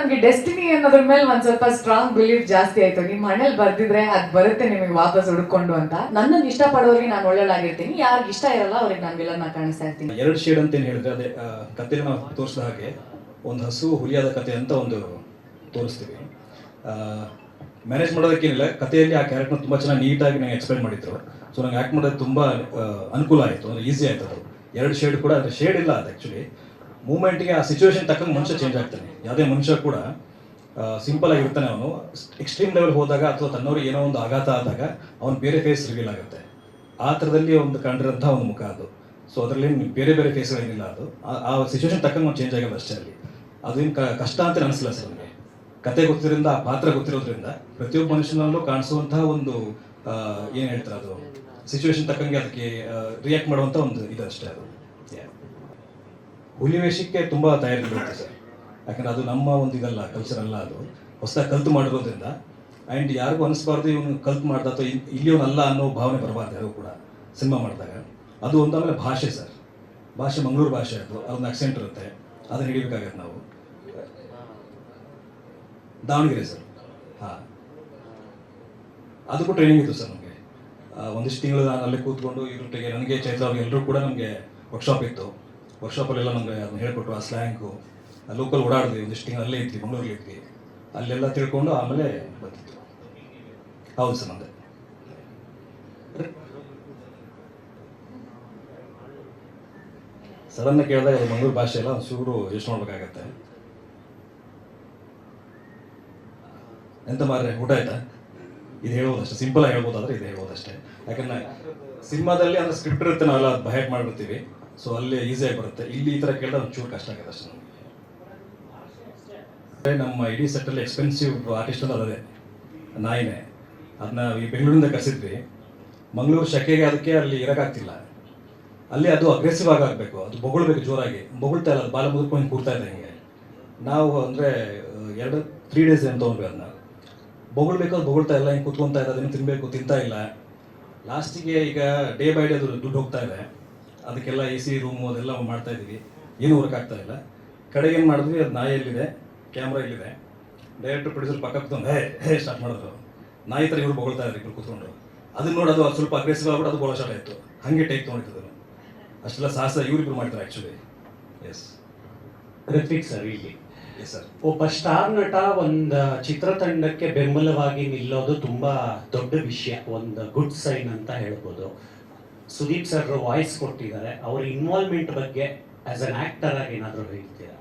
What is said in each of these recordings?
ನನ್ಗೆ ಡೆಸ್ಟಿನಿ ಅನ್ನೋದ್ರ ಮೇಲೆ ಒಂದ್ ಸ್ವಲ್ಪ ಸ್ಟ್ರಾಂಗ್ ಬಿಲೀಫ್ ಜಾಸ್ತಿ ಆಯ್ತು. ನಿಮ್ ಮನೇಲಿ ಬರ್ದಿದ್ರೆ ಅದ್ ಬರುತ್ತೆ ನಿಮಗೆ ವಾಪಸ್ ಹುಡ್ಕೊಂಡು ಅಂತ. ನನಗೆ ಇಷ್ಟ ಪಡೋರಿಗೆ ನಾನು ಒಳ್ಳೆಳಾಗಿರ್ತೀನಿ ಯಾರಿಗೆ ಇಷ್ಟ ಇರಲ್ಲ ಅವ್ರಿಗೆ ನಾನು ವಿಲನ್ ಕಾಣಿಸ್ತಾ ಇರ್ತೀನಿ. ಎರಡು ಶೇಡ್ ಅಂತ ಏನು ಹೇಳಿದ್ರೆ ಅದೇ ಕಥೆನ ತೋರಿಸಿದ ಹಾಗೆ ಒಂದು ಹಸು ಹುಲಿಯಾದ ಕತೆ ಅಂತ ಒಂದು ತೋರಿಸ್ತೀವಿ. ಮ್ಯಾನೇಜ್ ಮಾಡೋದಕ್ಕೇನಿಲ್ಲ ಕಥೆಯಲ್ಲಿ ಆ ಕ್ಯಾರೆಕ್ಟರ್ ತುಂಬ ಚೆನ್ನಾಗಿ ನೀಟಾಗಿ ನಂಗೆ ಎಕ್ಸ್ಪ್ಲೈನ್ ಮಾಡಿದ್ರು. ಸೊ ನಂಗೆ ಆ್ಯಕ್ಟ್ ಮಾಡೋದು ತುಂಬ ಅನುಕೂಲ ಆಯಿತು. ಅಂದರೆ ಈಸಿ ಆಯ್ತು ಅದು ಎರಡು ಶೇಡ್ ಕೂಡ, ಅಂದರೆ ಶೇಡ್ ಇಲ್ಲ ಅದು ಆ್ಯಕ್ಚುಲಿ ಮೂಮೆಂಟ್ಗೆ ಆ ಸಿಚುವೇಶನ್ ತಕ್ಕಂಗೆ ಮನುಷ್ಯ ಚೇಂಜ್ ಆಗ್ತಾನೆ. ಯಾವುದೇ ಮನುಷ್ಯ ಕೂಡ ಸಿಂಪಲ್ ಆಗಿರ್ತಾನೆ ಅವನು. ಎಕ್ಸ್ಟ್ರೀಮ್ ಲೆವೆಲ್ ಹೋದಾಗ ಅಥವಾ ತನ್ನವ್ರಿಗೆ ಏನೋ ಒಂದು ಆಘಾತ ಆದಾಗ ಅವನು ಬೇರೆ ಫೇಸ್ ರಿವೀಲ್ ಆಗುತ್ತೆ. ಆ ಥರದಲ್ಲಿ ಒಂದು ಕಂಡಿರೋಂಥ ಒಂದು ಮುಖ ಅದು. ಸೊ ಅದರಲ್ಲಿ ಬೇರೆ ಬೇರೆ ಫೇಸ್ಗಳೇನಿಲ್ಲ ಅದು. ಆ- ಸಿಚುವೇಶನ್ ತಕ್ಕಂಗೆ ಒಂದು ಚೇಂಜ್ ಆಗಲ್ಲ ಅಷ್ಟೇ ಅಲ್ಲಿ. ಅದೇನು ಕಷ್ಟ ಅಂತ ಅನಿಸಿಲ್ಲ ಸರ್ ನನಗೆ ಕತೆ ಗೊತ್ತಿರೋದ್ರಿಂದ, ಆ ಪಾತ್ರ ಗೊತ್ತಿರೋದ್ರಿಂದ ಪ್ರತಿಯೊಬ್ಬ ಮನುಷ್ಯನಲ್ಲೂ ಕಾಣಿಸುವಂತಹ ಒಂದು ಏನು ಹೇಳ್ತಾರೆ ಅದು? ಸಿಚುವೇಶನ್ ತಕ್ಕಂಗೆ ಅದಕ್ಕೆ ರಿಯಾಕ್ಟ್ ಮಾಡುವಂಥ ಒಂದು ಇದು ಅಷ್ಟೇ ಅದು. ಹುಲಿ ವೇಷಕ್ಕೆ ತುಂಬ ತಯಾರಿ ಬರುತ್ತೆ ಸರ್ ಯಾಕಂದ್ರೆ ಅದು ನಮ್ಮ ಒಂದು ಇದಲ್ಲ ಕಲ್ಚರ್ ಅಲ್ಲ ಅದು. ಹೊಸದಾಗಿ ಕಲ್ತು ಮಾಡಿರೋದ್ರಿಂದ ಆ್ಯಂಡ್ ಯಾರಿಗೂ ಅನಿಸ್ಬಾರ್ದು ಇವನು ಕಲ್ತು ಮಾಡ್ದ ಅಥವಾ ಇಲ್- ಇಲ್ಲಿಯವನಲ್ಲ ಅನ್ನೋ ಭಾವನೆ ಬರಬಾರ್ದು ಯಾರು ಕೂಡ ಸಿನಿಮಾ ಮಾಡಿದಾಗ. ಅದು ಒಂದು ಆಮೇಲೆ ಭಾಷೆ ಸರ್. ಭಾಷೆ ಮಂಗಳೂರು ಭಾಷೆ ಅದು. ಅದೊಂದು ಆಕ್ಸೆಂಟ್ ಇರುತ್ತೆ. ಅದನ್ನ ಹಿಡಿಬೇಕಾಗತ್ತೆ ನಾವು. ದಾವಣಗೆರೆ ಸರ್. ಹಾಂ. ಅದಕ್ಕೂ ಟ್ರೈನಿಂಗ್ ಇತ್ತು ಸರ್ ನಮಗೆ. ಒಂದಿಷ್ಟು ತಿಂಗಳು ನಾನು ಅಲ್ಲೇ ಕೂತ್ಕೊಂಡು ಇವ್ರೊಟ್ಟಿಗೆ ನನಗೆ ಚೈತ್ರ ಅವ್ರಿಗೆ ಎಲ್ಲರೂ ಕೂಡ ನಮಗೆ ವರ್ಕ್ಶಾಪ್ ಇತ್ತು. ವರ್ಕ್ಶಾಪಲ್ಲೆಲ್ಲ ನಮಗೆ ಅದನ್ನ ಹೇಳ್ಕೊಟ್ರು, ಆ ಸ್ಲ್ಯಾಂಗು ಲೋಕಲ್ ಓಡಾಡಿದ್ವಿ, ಒಂದಿಷ್ಟು ತಿಂಗಳು ಅಲ್ಲೇ ಇದ್ವಿ ಮಂಗಳೂರಲ್ಲಿ ಇದ್ವಿ. ಅಲ್ಲೆಲ್ಲ ತಿಳ್ಕೊಂಡು ಆಮೇಲೆ ಬಂದಿತ್ತು. ಹೌದು ಸರ್ ಅಂದೆ ಸಡನ್ ಕೇಳಿದಾಗ ಮಂಗಳೂರು ಭಾಷೆ ಎಲ್ಲ ಚೂರು ಯೋಚನೆ ಮಾಡ್ಬೇಕಾಗತ್ತೆ. ಎಂತ ಮಾರ್ರೆ, ಊಟ ಆಯ್ತಾ? ಇದು ಹೇಳ್ಬೋದಷ್ಟೇ ಸಿಂಪಲ್ ಆಗಿ ಹೇಳ್ಬೋದಾದ್ರೆ ಇದು ಹೇಳ್ಬೋದಷ್ಟೇ ಯಾಕಂದ್ರೆ ಸಿನಿಮಾದಲ್ಲಿ ಅಂದ್ರೆ ಸ್ಕ್ರಿಪ್ಟ್ ಇರುತ್ತೆ ನಾವೆಲ್ಲ ಬಹೆಟ್ ಮಾಡಿಬಿಡ್ತೀವಿ. ಸೊ ಅಲ್ಲಿ ಈಸಿಯಾಗಿ ಬರುತ್ತೆ. ಇಲ್ಲಿ ಈ ಥರ ಕೇಳಿದ್ರೆ ಒಂಚೂರು ಚೂರು ಕಷ್ಟ ಆಗುತ್ತೆ ಅಷ್ಟೇ ನಮಗೆ. ನಮ್ಮ ಇಡೀ ಸೆಟ್ಟಲ್ಲಿ ಎಕ್ಸ್ಪೆನ್ಸಿವ್ ಆರ್ಟಿಸ್ಟ್ ಅಂದ್ರೆ ಅದೇ, ನಾಯಿನೇ. ಅದನ್ನ ಈ ಬೆಂಗಳೂರಿಂದ ಕರೆಸಿದ್ವಿ. ಮಂಗಳೂರು ಶಕೆಗೆ ಅದಕ್ಕೆ ಅಲ್ಲಿ ಇರೋಕ್ಕಾಗ್ತಿಲ್ಲ. ಅಲ್ಲಿ ಅದು ಅಗ್ರೆಸಿವ್ ಆಗಿ ಆಗಬೇಕು. ಅದು ಬೊಗಳ್ಬೇಕು ಜೋರಾಗಿ. ಬೊಗಳ್ತಾ ಇಲ್ಲ, ಅದು ಬಾಲ ಮುದುಕೊಂಡು ಕೂರ್ತಾ ಇದೆ ಹಿಂಗೆ. ನಾವು ಅಂದರೆ, ಎರಡು ತ್ರೀ ಡೇಸ್ ಏನು ತೊಗೊಂಡ್ವಿ ಅದನ್ನ ಬೊಗಳ್ಬೇಕು, ಅದು ಬೊಗಳ್ತಾ ಇಲ್ಲ, ಹಿಂಗೆ ಕೂತ್ಕೊಂತಾ ಇಲ್ಲ ಅದನ್ನು ತಿನ್ನಬೇಕು ತಿಂತಾ ಇಲ್ಲ. ಲಾಸ್ಟಿಗೆ ಈಗ ಡೇ ಬೈ ಡೇ ಅದು ದುಡ್ಡು ಹೋಗ್ತಾ ಇದೆ. ಅದಕ್ಕೆಲ್ಲ ಎ ಸಿ ರೂಮು ಅದೆಲ್ಲ ಮಾಡ್ತಾ ಇದ್ದೀವಿ. ಏನು ವರ್ಕ್ ಆಗ್ತಾ ಇಲ್ಲ. ಕಡೆಗೆ ಏನು ಮಾಡಿದ್ವಿ? ಅದು ನಾಯಿ ಎಲ್ಲಿದೆ ಕ್ಯಾಮ್ರಾ ಇಲ್ಲಿದೆ. ಡೈರೆಕ್ಟರ್ ಪ್ರೊಡ್ಯೂಸರ್ ಪಕ್ಕ ಕೂತ್ಕೊಂಡು ಹೇ ಹೇ ಸ್ಟಾರ್ಟ್ ಮಾಡಿದ್ರು ನಾಯಿ ಥರ ಇವರು ಬೊಗಳ್ತಾ ಇದ್ರು ಇಬ್ಬರು ಕೂತ್ಕೊಂಡು. ಅದನ್ನ ನೋಡೋದು ಅದು ಸ್ವಲ್ಪ ಅಗ್ರೆಸಿವ್ ಆಗ್ಬಿಟ್ಟು ಅದು ಬೋಳ ಶಾಟ್ ಆಯಿತು. ಹಾಗೆ ಟೈಪ್ ತೊಗೊಂಡಿದ್ದು ಅಷ್ಟೆಲ್ಲ ಸಾಹಸ ಇವರಿಬ್ರು ಮಾಡ್ತಾರೆ ಆ್ಯಕ್ಚುಲಿ ಎಸ್ ಋತ್ವಿಕ್ ಸರ್ ಇಲ್ಲಿ. ಎಸ್ ಸರ್ ಒಬ್ಬ ಸ್ಟಾರ್ ನಟ ಒಂದು ಚಿತ್ರತಂಡಕ್ಕೆ ಬೆಂಬಲವಾಗಿ ನಿಲ್ಲೋದು ತುಂಬಾ ದೊಡ್ಡ ವಿಷಯ. ಒಂದು ಗುಡ್ ಸೈನ್ ಅಂತ ಹೇಳ್ಬೋದು. ಸುದೀಪ್ ಸರ್ ವಾಯ್ಸ್ ಕೊಟ್ಟಿದ್ದಾರೆ. ಅವ್ರ ಇನ್ವಾಲ್ವ್ಮೆಂಟ್ ಬಗ್ಗೆ ಆಸ್ ಅನ್ ಆಕ್ಟರ್ ಆಗಿ ಏನಾದರೂ ಹೇಳ್ತೀರಾ?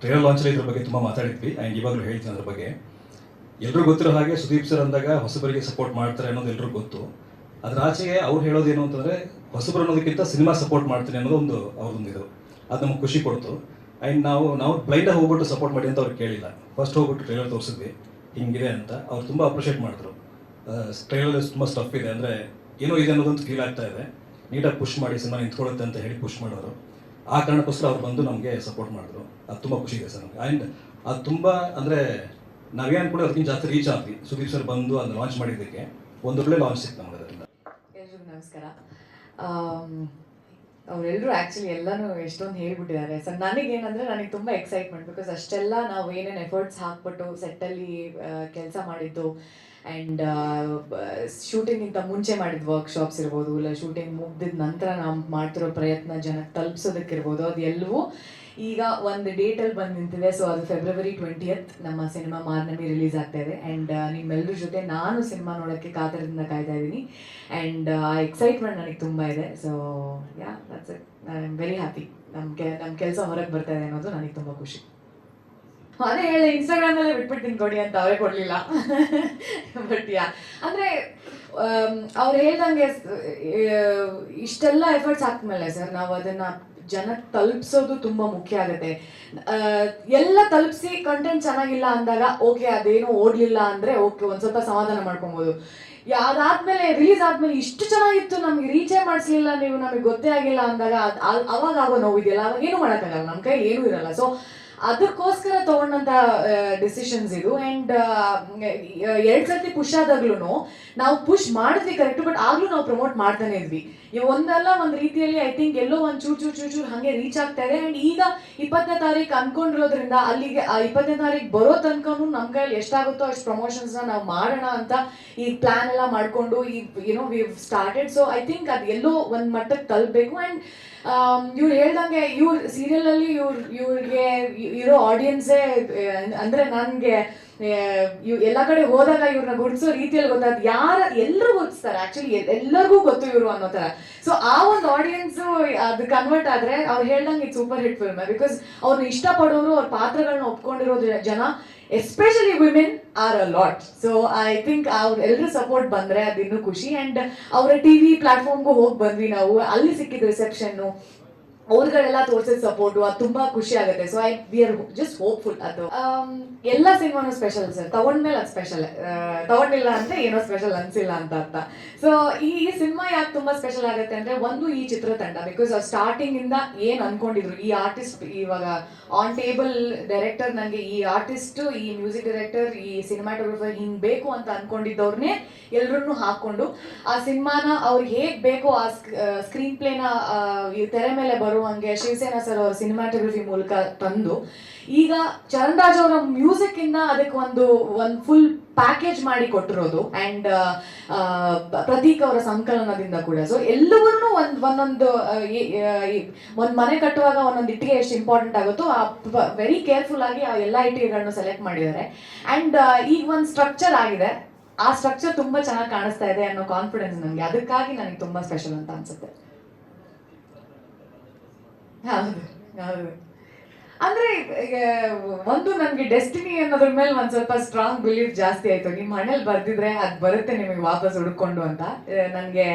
ಟ್ರೈಲರ್ ಲಾಂಚಲ್ಲಿ ಇದ್ರ ಬಗ್ಗೆ ತುಂಬ ಮಾತಾಡಿದ್ವಿ. ಆ್ಯಂಡ್ ಇವಾಗಲೂ ಹೇಳ್ತೀನಿ ಅದ್ರ ಬಗ್ಗೆ. ಎಲ್ಲರೂ ಗೊತ್ತಿರೋ ಹಾಗೆ ಸುದೀಪ್ ಸರ್ ಅಂದಾಗ ಹೊಸಬರಿಗೆ ಸಪೋರ್ಟ್ ಮಾಡ್ತಾರೆ ಅನ್ನೋದು ಎಲ್ಲರೂ ಗೊತ್ತು. ಅದ್ರ ಆಚೆಗೆ ಅವ್ರು ಹೇಳೋದೇನು ಅಂತಂದರೆ, ಹೊಸಬರು ಅನ್ನೋದಕ್ಕಿಂತ ಸಿನಿಮಾ ಸಪೋರ್ಟ್ ಮಾಡ್ತೀನಿ ಅನ್ನೋದು ಒಂದು ಅವ್ರದೊಂದು ಇದು. ಅದು ನಮ್ಗೆ ಖುಷಿ ಕೊಡ್ತು. ಆ್ಯಂಡ್ ನಾವು ನಾವು ಬ್ಲೈಂಡಾಗಿ ಹೋಗ್ಬಿಟ್ಟು ಸಪೋರ್ಟ್ ಮಾಡಿ ಅಂತ ಅವ್ರು ಕೇಳಿಲ್ಲ. ಫಸ್ಟ್ ಹೋಗ್ಬಿಟ್ಟು ಟ್ರೇಲರ್ ತೋರಿಸಿದ್ವಿ. ಹಿಂಗಿದೆ ಅಂತ. ಅವ್ರು ತುಂಬ ಅಪ್ರಿಷಿಯೇಟ್ ಮಾಡಿದ್ರು. ಟ್ರೈಲರ್ ತುಂಬ ಸ್ಟಫ್ ಇದೆ ಅಂದರೆ ಏನೋ ಇದೆ ಅನ್ನೋದೊಂದು ಫೀಲ್ ಆಗ್ತಾ ಇದೆ. ನೀಟಾಗಿ ಪುಷ್ ಮಾಡಿ ಸಿನಿಮಾ ನಿಂತ್ಕೊಳ್ಳುತ್ತೆ ಅಂತ ಹೇಳಿ ಪುಷ್ ಮಾಡೋರು. ಆ ಕಾರಣಕ್ಕೋಸ್ಕರ ಅವ್ರು ಬಂದು ನಮಗೆ ಸಪೋರ್ಟ್ ಮಾಡಿದ್ರು. ಅದು ತುಂಬ ಖುಷಿ ಇದೆ ಸರ್ ನಮಗೆ. ಆ್ಯಂಡ್ ಅದು ತುಂಬ ಅಂದರೆ ನಾವೇನು ಕೂಡ ಅದಕ್ಕಿಂತ ಜಾಸ್ತಿ ರೀಚ್ ಆದ್ವಿ. ಸುದೀಪ್ ಸರ್ ಬಂದು ಅದನ್ನ ಲಾಂಚ್ ಮಾಡಿದ್ದಕ್ಕೆ. ಒಂದು ಒಳ್ಳೆ ಲಾಂಚ್ ಸಿಕ್ತು ನಮಗೆ ಅದರಿಂದ. ನಮಸ್ಕಾರ. ಅವರೆಲ್ಲರೂ ಆ್ಯಕ್ಚುಲಿ ಎಲ್ಲನೂ ಎಷ್ಟೊಂದು ಹೇಳ್ಬಿಟ್ಟಿದ್ದಾರೆ. ಸರ್ ನನಗೇನಂದರೆ ನನಗೆ ತುಂಬ ಎಕ್ಸೈಟ್ಮೆಂಟ್ ಬಿಕಾಸ್ ಅಷ್ಟೆಲ್ಲ ನಾವು ಏನೇನು ಎಫರ್ಟ್ಸ್ ಹಾಕ್ಬಿಟ್ಟು ಸೆಟ್ಟಲ್ಲಿ ಕೆಲಸ ಮಾಡಿದ್ದು ಆ್ಯಂಡ್ ಶೂಟಿಂಗಿಂತ ಮುಂಚೆ ಮಾಡಿದ ವರ್ಕ್ಶಾಪ್ಸ್ ಇರ್ಬೋದು, ಇಲ್ಲ ಶೂಟಿಂಗ್ ಮುಗ್ದಿದ ನಂತರ ನಾವು ಮಾಡ್ತಿರೋ ಪ್ರಯತ್ನ ಜನಕ್ಕೆ ತಲುಪಿಸೋದಕ್ಕಿರ್ಬೋದು ಅದು ಎಲ್ಲವೂ ಈಗ ಒಂದು ಡೇಟಲ್ಲಿ ಬಂದು ನಿಂತಿದೆ. ಸೊ ಅದು ಫೆಬ್ರವರಿ ಟ್ವೆಂಟಿಯತ್ ನಮ್ಮ ಸಿನಿಮಾ ಮಾರ್ನಮಿ ರಿಲೀಸ್ ಆಗ್ತಾ ಇದೆ. ಆ್ಯಂಡ್ ನಿಮ್ಮೆಲ್ಲರ ಜೊತೆ ನಾನು ಸಿನಿಮಾ ನೋಡೋಕ್ಕೆ ಕಾತರದಿಂದ ಕಾಯ್ತಾ ಇದ್ದೀನಿ. ಆ್ಯಂಡ್ ಆ ಎಕ್ಸೈಟ್ಮೆಂಟ್ ನನಗೆ ತುಂಬ ಇದೆ. So yeah that's it I am very happy ನಮ್ಮ ನಮ್ಮ ಕೆಲಸ ಹೊರಗೆ ಬರ್ತಾ ಇದೆ ಅನ್ನೋದು ನನಗೆ ತುಂಬ ಖುಷಿ. ಅದೇ ಹೇಳಿ ಇನ್ಸ್ಟಾಗ್ರಾಮಲ್ಲೇ ಬಿಟ್ಬಿಡ್ತೀನಿ ಕೊಡಿ ಅಂತ ಅವರೇ ಕೊಡಲಿಲ್ಲ. ಬಟ್ ಯಾ ಅಂದರೆ ಅವ್ರು ಹೇಳ್ದಂಗೆ ಇಷ್ಟೆಲ್ಲ ಎಫರ್ಟ್ಸ್ ಹಾಕ್ಮೇಲೆ ಸರ್, ನಾವು ಅದನ್ನು ಜನಕ್ಕೆ ತಲುಪಿಸೋದು ತುಂಬ ಮುಖ್ಯ ಆಗುತ್ತೆ. ಎಲ್ಲ ತಲುಪಿಸಿ ಕಂಟೆಂಟ್ ಚೆನ್ನಾಗಿಲ್ಲ ಅಂದಾಗ ಓಕೆ ಅದೇನೋ ಓಡಲಿಲ್ಲ ಅಂದರೆ ಓಕೆ ಒಂದು ಸ್ವಲ್ಪ ಸಮಾಧಾನ ಮಾಡ್ಕೊಬೋದು. ಅದಾದ್ಮೇಲೆ ರಿಲೀಸ್ ಆದ್ಮೇಲೆ ಇಷ್ಟು ಚೆನ್ನಾಗಿತ್ತು ನಮ್ಗೆ ರೀಚೇ ಮಾಡಿಸ್ಲಿಲ್ಲ ನೀವು, ನಮಗೆ ಗೊತ್ತೇ ಆಗಿಲ್ಲ ಅಂದಾಗ ಅವಾಗ ಆಗೋ ನೋವಿದೆಯಲ್ಲ, ಅವಾಗ ಏನು ಮಾಡೋಕ್ಕಾಗಲ್ಲ. ನಮ್ಮ ಕೈ ಏನೂ ಇರಲ್ಲ. ಸೊ ಅದಕ್ಕೋಸ್ಕರ ತಗೊಂಡಂತ ಡಿಸಿಷನ್ಸ್ ಇದು ಅಂಡ್ ಎರಡ್ ಸರ್ತಿ ಪುಷ್ ಆದಾಗ್ಲೂ ನಾವು ಪುಷ್ ಮಾಡಿದ್ವಿ ಕರೆಕ್ಟ್ ಬಟ್ ಆಗ್ಲೂ ನಾವು ಪ್ರಮೋಟ್ ಮಾಡ್ತಾನೆ ಇದ್ವಿ. ಒಂದಲ್ಲ ಒಂದ್ ರೀತಿಯಲ್ಲಿ ಐ ಥಿಂಕ್ ಎಲ್ಲೋ ಒಂದ್ ಚೂರ್ ಚೂರ್ ಚೂರ್ ಚೂರ್ ಹಂಗೆ ರೀಚ್ ಆಗ್ತಾರೆ ಅಂಡ್ ಈಗ ಇಪ್ಪತ್ತನೇ ತಾರೀಕು ಅನ್ಕೊಂಡಿರೋದ್ರಿಂದ ಅಲ್ಲಿಗೆ, ಆ, ಇಪ್ಪತ್ತನೇ ತಾರೀಕು ಬರೋ ತನಕನೂ ನಮ್ ಕೈಯಲ್ಲಿ ಎಷ್ಟಾಗುತ್ತೋ ಅಷ್ಟು ಪ್ರಮೋಷನ್ಸ್ನ ನಾವು ಮಾಡೋಣ ಅಂತ ಈ ಪ್ಲಾನ್ ಎಲ್ಲ ಮಾಡ್ಕೊಂಡು ಈ we started so I think ಅದು ಎಲ್ಲೋ ಒಂದ್ ಮಟ್ಟಕ್ಕೆ ತಲುಪಬೇಕು ಅಂಡ್ ಇವ್ರು ಹೇಳ್ದಂಗೆ ಇವ್ರ ಸೀರಿಯಲ್ ಅಲ್ಲಿ ಇವ್ರ, ಇವ್ರಿಗೆ ಇರೋ ಆಡಿಯನ್ಸೇ ಅಂದ್ರೆ ನನ್ಗೆ ಎಲ್ಲ ಕಡೆ ಹೋದಾಗ ಇವ್ರನ್ನ ಗುಡ್ಸೋ ರೀತಿಯಲ್ಲಿ ಗೊತ್ತಾದ್ ಯಾರ ಎಲ್ಲರೂ ಗುರ್ತಿಸ್ತಾರೆ? ಆಕ್ಚುಲಿ ಎಲ್ಲರಿಗೂ ಗೊತ್ತು ಇವರು ಅನ್ನೋ ತರ ಸೊ ಆ ಒಂದು ಆಡಿಯನ್ಸ್ ಅದು ಕನ್ವರ್ಟ್ ಆದ್ರೆ ಅವ್ರು ಹೇಳ್ದಂಗೆ ಸೂಪರ್ ಹಿಟ್ ಫಿಲ್ಮ್ ಬಿಕಾಸ್ ಅವ್ರನ್ನ ಇಷ್ಟಪಡೋರು ಅವ್ರ ಪಾತ್ರಗಳನ್ನ ಒಪ್ಕೊಂಡಿರೋ ಜನ especially women are a lot so I think ಅವ್ರ ಎಲ್ಲರೂ ಸಪೋರ್ಟ್ ಬಂದರೆ ಅದಿನ್ನೂ ಖುಷಿ. ಆ್ಯಂಡ್ ಅವರ ಟಿ ವಿ ಪ್ಲಾಟ್ಫಾರ್ಮ್ಗೂ ಹೋಗಿ ಬಂದ್ವಿ ನಾವು. ಅಲ್ಲಿ ಸಿಕ್ಕಿದ ರಿಸೆಪ್ಷನ್ ಅವ್ರುಗಳೆಲ್ಲ ತೋರ್ಸಿದ ಸಪೋರ್ಟು ಅದು ತುಂಬಾ ಖುಷಿ ಆಗುತ್ತೆ. So I we are just hopeful ಅದು. ಆಮ್, ಎಲ್ಲ ಸಿನಿಮಾನು ಸ್ಪೆಷಲ್ ಸರ್. ತಗೊಂಡ್ಮೇಲೆ ಅದು ಸ್ಪೆಷಲ್ ತಗೊಂಡಿಲ್ಲ ಅಂದ್ರೆ ಏನೋ ಸ್ಪೆಷಲ್ ಅನ್ಸಿಲ್ಲ ಅಂತ ಅರ್ಥ. ಸೊ ಈ ಸಿನಿಮಾ ಯಾಕೆ ತುಂಬಾ ಸ್ಪೆಷಲ್ ಆಗುತ್ತೆ ಅಂದ್ರೆ ಒಂದು ಈ ಚಿತ್ರತಂಡ ಬಿಕಾಸ್ ಸ್ಟಾರ್ಟಿಂಗ್ ಇಂದ ಏನ್ ಅನ್ಕೊಂಡಿದ್ರು ಈ ಆರ್ಟಿಸ್ಟ್ ಇವಾಗ ಆನ್ ಟೇಬಲ್ ಡೈರೆಕ್ಟರ್ ನಂಗೆ ಈ ಆರ್ಟಿಸ್ಟ್ ಈ ಮ್ಯೂಸಿಕ್ ಡೈರೆಕ್ಟರ್ ಈ ಸಿನಿಮಾಟೋಗ್ರಫರ್ ಹಿಂಗ್ ಬೇಕು ಅಂತ ಅನ್ಕೊಂಡಿದ್ದವ್ರನ್ನೇ ಎಲ್ರನ್ನೂ ಹಾಕೊಂಡು ಆ ಸಿನಿಮಾನ ಅವ್ರಿಗೆ ಹೇಗ್ ಬೇಕೋ ಆ ಸ್ಕ್ರೀನ್ ಪ್ಲೇನ ತೆರೆ ಮೇಲೆ ಬರುವಂಗೆ ಶಿವಸೇನಾ ಸರ್ ಅವರ ಸಿನಿಮಾಟೋಗ್ರಫಿ ಮೂಲಕ ತಂದು, ಈಗ ಚರಣ್ ರಾಜ್ ಅವರ ಮ್ಯೂಸಿಕ್ ಇಂದ ಅದಕ್ಕೆ ಒಂದು ಒಂದು ಫುಲ್ ಪ್ಯಾಕೇಜ್ ಮಾಡಿ ಕೊಟ್ಟಿರೋದು ಅಂಡ್ ಪ್ರತೀಕ್ ಅವರ ಸಂಕಲನದಿಂದ ಕೂಡ. ಸೊ ಎಲ್ಲವನ್ನೂ ಒಂದ್, ಒಂದೊಂದು ಒಂದ್ ಮನೆ ಕಟ್ಟುವಾಗ ಒಂದೊಂದು ಇಟ್ಟಿಗೆ ಎಷ್ಟು ಇಂಪಾರ್ಟೆಂಟ್ ಆಗುತ್ತೋ ಆ ವೆರಿ ಕೇರ್ಫುಲ್ ಆಗಿ ಆ ಎಲ್ಲ ಇಟ್ಟಿಗೆಗಳನ್ನು ಸೆಲೆಕ್ಟ್ ಮಾಡಿದ್ದಾರೆ. ಅಂಡ್ ಈಗ ಒಂದು ಸ್ಟ್ರಕ್ಚರ್ ಆಗಿದೆ. ಆ ಸ್ಟ್ರಕ್ಚರ್ ತುಂಬಾ ಚೆನ್ನಾಗಿ ಕಾಣಿಸ್ತಾ ಇದೆ ಅನ್ನೋ ಕಾನ್ಫಿಡೆನ್ಸ್ ನನಗೆ. ಅದಕ್ಕಾಗಿ ನನಗೆ ತುಂಬಾ ಸ್ಪೆಷಲ್ ಅಂತ ಅನ್ಸುತ್ತೆ. ಹೌದು ಹೌದು ಅಂದ್ರೆ ಒಂದು ನನ್ಗೆ ಡೆಸ್ಟಿನಿ ಅನ್ನೋದ್ರ ಮೇಲೆ ಒಂದ್ ಸ್ವಲ್ಪ ಸ್ಟ್ರಾಂಗ್ ಬಿಲೀಫ್ ಜಾಸ್ತಿ ಆಯ್ತು. ನಿಮ್ ಮನೇಲಿ ಬರ್ದಿದ್ರೆ ಅದ್ ಬರುತ್ತೆ ನಿಮಗೆ ವಾಪಸ್ ಹುಡ್ಕೊಂಡು ಅಂತ. ನನ್ಗೆ